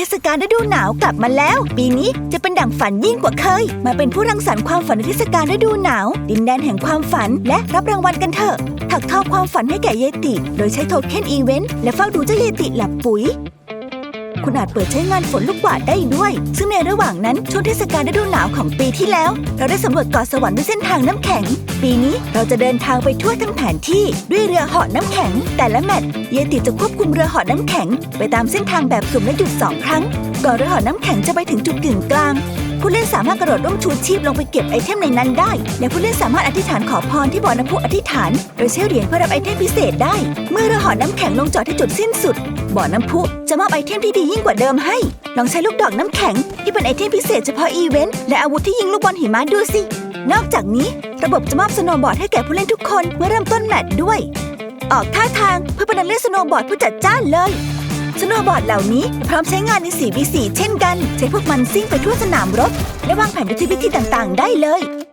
เทศกาลฤดูหนาวกลับมาแล้ว ปีนี้จะเป็นดั่งฝันยิ่งกว่าเคย มาเป็นผู้รังสรรค์ความฝันในเทศกาลฤดูหนาว ดินแดนแห่งความฝันและรับรางวัลกันเถอะถักทอความฝันให้แก่เยติ โดยใช้โทเค็นอีเวนต์และเฝ้าดูเจ้าเยติหลับปุ๋ย คุณอาจเปิดใช้งานฝนลูกกวาดได้ด้วย ซึ่งในระหว่างนั้นช่วงเทศกาลฤดูหนาวของปีที่แล้ว เราได้สำรวจเกาะสวรรค์ด้วยเส้นทางน้ำแข็ง ปีนี้เราจะเดินทางไปทั่วทั้งแผนที่ด้วยเรือเหาะน้ำแข็ง แต่ละแมตช์เยติจะควบคุมเรือเหาะน้ำแข็ง ไปตามเส้นทางแบบสุ่มและหยุดสองครั้งก่อนเรือเหาะน้ำแข็งจะไปถึงจุดกึ่งกลาง ผู้เล่นสามารถกระโดดร่มชูชีพลงไปเก็บไอเทมในนั้นได้ และผู้เล่นสามารถอธิษฐานขอพรที่บ่อน้ำพุอธิษฐาน โดยใช้เหรียญเพื่อรับไอเทมพิเศษได้ เมื่อเรือเหาะน้ำแข็งลงจอดที่จุดสิ้นสุด บ่อน้ำพุจะมอบไอเทมที่ดียิ่งกว่าเดิมให้ ลองใช้ลูกดอกน้ำแข็ง ที่เป็นไอเทมพิเศษเฉพาะอีเวนต์และอาวุธที่ยิงลูกบอลหิมะดูสิ นอกจากนี้ ระบบจะมอบสโนว์บอร์ดให้แก่ผู้เล่นทุกคนเมื่อเริ่มต้นแมตช์ด้วย ออกท่าทางเพื่อเป็นนักเล่นสโนว์บอร์ดผู้จัดจ้านเลย สโนว์บอร์ดเหล่านี้พร้อมใช้งานใน 4v4 เช่นกัน ใช้พวกมันซิ่งไปทั่วสนามรบ และวางแผนยุทธวิธีต่างๆ ได้เลย